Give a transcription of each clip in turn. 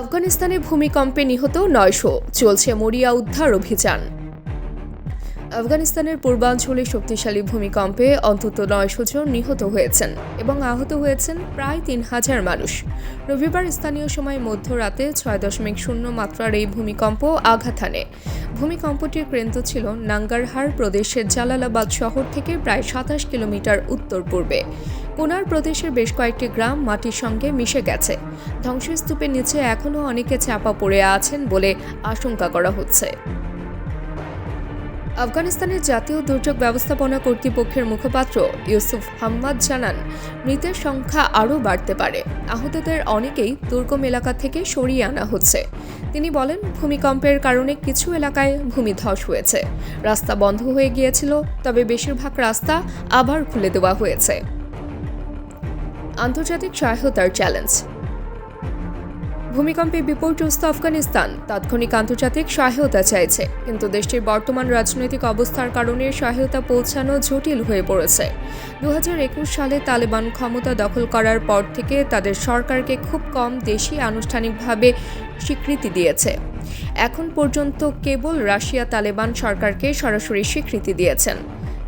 আফগানিস্তানে ভূমিকম্পে নিহত নয়শো। চলছে মরিয়া উদ্ধার অভিযান। আফগানিস্তানের পূর্বাঞ্চলে শক্তিশালী ভূমিকম্পে অন্তত নয়শো জন নিহত হয়েছেন এবং আহত হয়েছেন প্রায় তিন হাজার মানুষ। রবিবার স্থানীয় সময় মধ্যরাতে ছয় দশমিক শূন্য মাত্রার এই ভূমিকম্প আঘাত হানে। ভূমিকম্পটির কেন্দ্র ছিল নাঙ্গারহার প্রদেশের জালালাবাদ শহর থেকে প্রায় সাতাশ কিলোমিটার উত্তর পূর্বে। কুনার প্রদেশের বেশ কয়েকটি গ্রাম মাটির সঙ্গে মিশে গেছে। ধ্বংসস্তূপের নিচে এখনও অনেকে চাপা পড়ে আছেন বলে আশঙ্কা করা হচ্ছে। আফগানিস্তানের জাতীয় দুর্যোগ ব্যবস্থাপনা কর্তৃপক্ষের মুখপাত্র ইউসুফ হাম্মাদ জানান, মৃতের সংখ্যা আরও বাড়তে পারে। আহতদের অনেকেই দুর্গম এলাকা থেকে সরিয়ে আনা হচ্ছে। তিনি বলেন, ভূমিকম্পের কারণে কিছু এলাকায় ভূমিধস হয়েছে। রাস্তা বন্ধ হয়ে গিয়েছিল, তবে বেশিরভাগ রাস্তা আবার খুলে দেওয়া হয়েছে। আন্তর্জাতিক সহায়তার চ্যালেঞ্জ। ভূমিকম্পে বিপর্যস্ত আফগানিস্তান। তাৎক্ষণিক আন্তর্জাতিক সহায়তা চাইছে। কিন্তু দেশটির বর্তমান রাজনৈতিক অবস্থার কারণে সহায়তা পৌঁছানো জটিল হয়ে পড়েছে। দু হাজার একুশ সালে তালেবান ক্ষমতা দখল করার পর থেকে তাদের সরকারকে খুব কম দেশই আনুষ্ঠানিকভাবে স্বীকৃতি দিয়েছে। এখন পর্যন্ত কেবল রাশিয়া তালেবান সরকারকে সরাসরি স্বীকৃতি দিয়েছেন।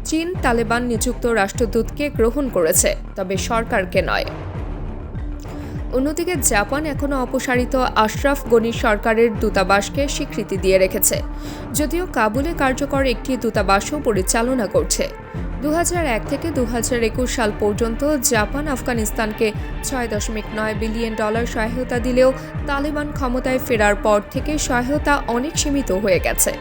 চীন তালেবান নিযুক্ত রাষ্ট্রদূতকে গ্রহণ করেছে, তবে সরকারকে নয়। অন্যদিকে জাপান এখনও অপসারিত আশরাফ গনি সরকারের দূতাবাসকে স্বীকৃতি দিয়ে রেখেছে, যদিও কাবুলে কার্যকর একটি দূতাবাসও পরিচালনা করছে। দু থেকে দু হাজার একুশ সাল পর্যন্ত জাপান আফগানিস্তানকে ছয় দশমিক নয় বিলিয়ন ডলার সহায়তা দিলেও তালেবান ক্ষমতায় ফেরার পর থেকে সহায়তা অনেক সীমিত হয়ে গেছে।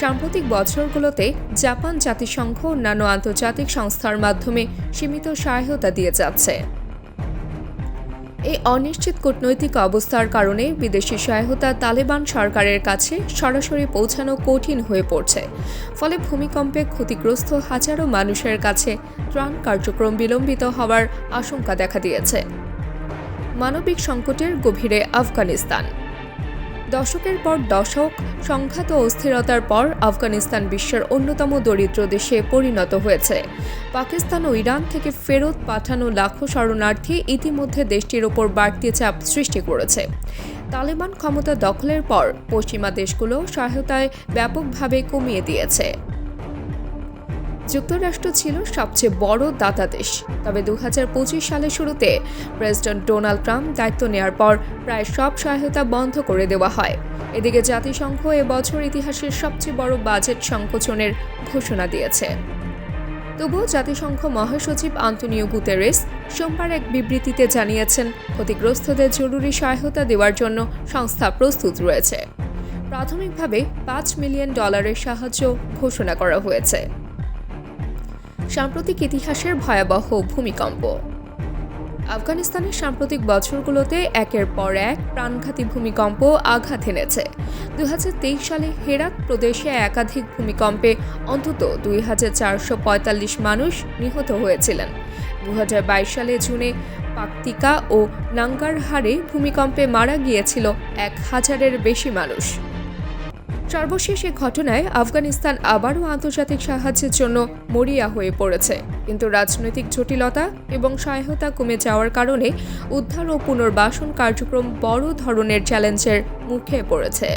সাম্প্রতিক বছরগুলোতে জাপান জাতিসংঘ অন্যান্য আন্তর্জাতিক সংস্থার মাধ্যমে সীমিত সহায়তা দিয়ে যাচ্ছে। এই অনিশ্চিত কূটনৈতিক অবস্থার কারণে বিদেশি সহায়তা তালেবান সরকারের কাছে সরাসরি পৌঁছানো কঠিন হয়ে পড়ছে। ফলে ভূমিকম্পে ক্ষতিগ্রস্ত হাজারো মানুষের কাছে ত্রাণ কার্যক্রম বিলম্বিত হওয়ার আশঙ্কা দেখা দিয়েছে। মানবিক সংকটের গভীরে আফগানিস্তান। দশকের পর দশক সংঘাত ও অস্থিরতার পর আফগানিস্তান বিশ্বের অন্যতম দরিদ্র দেশে পরিণত হয়েছে। পাকিস্তান ও ইরান থেকে ফেরত পাঠানো লাখো শরণার্থী ইতিমধ্যে দেশটির ওপর বাড়তি চাপ সৃষ্টি করেছে। তালেবান ক্ষমতা দখলের পর পশ্চিমা দেশগুলো সহায়তায় ব্যাপকভাবে কমিয়ে দিয়েছে। যুক্তরাষ্ট্র ছিল সবচেয়ে বড় দাতা দেশ। তবে দু হাজার পঁচিশ সালের শুরুতে প্রেসিডেন্ট ডোনাল্ড ট্রাম্প দায়িত্ব নেওয়ার পর প্রায় সব সহায়তা বন্ধ করে দেওয়া হয়। এদিকে জাতিসংঘ এবছর ইতিহাসের সবচেয়ে বড় বাজেট সংকোচনের ঘোষণা দিয়েছে। তবুও জাতিসংঘ মহাসচিব আন্তনিও গুতেরেস সোমবার এক বিবৃতিতে জানিয়েছেন, ক্ষতিগ্রস্তদের জরুরি সহায়তা দেওয়ার জন্য সংস্থা প্রস্তুত রয়েছে। প্রাথমিকভাবে পাঁচ মিলিয়ন ডলারের সাহায্য ঘোষণা করা হয়েছে। সাম্প্রতিক ইতিহাসের ভয়াবহ ভূমিকম্প। আফগানিস্তানের সাম্প্রতিক বছরগুলোতে একের পর এক প্রাণঘাতী ভূমিকম্প আঘাত এনেছে। দু হাজার তেইশ সালে হেরাত প্রদেশে একাধিক ভূমিকম্পে অন্তত দুই হাজার চারশো পঁয়তাল্লিশ মানুষ নিহত হয়েছিলেন। দু হাজার বাইশ সালে জুনে পাকতিকা ও নাঙ্গারহারে ভূমিকম্পে মারা গিয়েছিল এক হাজারের বেশি মানুষ। সর্বশেষ এ ঘটনায় আফগানিস্তান আবারও আন্তর্জাতিক সাহায্যের জন্য মরিয়া হয়ে পড়েছে। কিন্তু রাজনৈতিক জটিলতা এবং সহায়তা কমে যাওয়ার কারণে উদ্ধার ও পুনর্বাসন কার্যক্রম বড় ধরনের চ্যালেঞ্জের মুখে পড়েছে।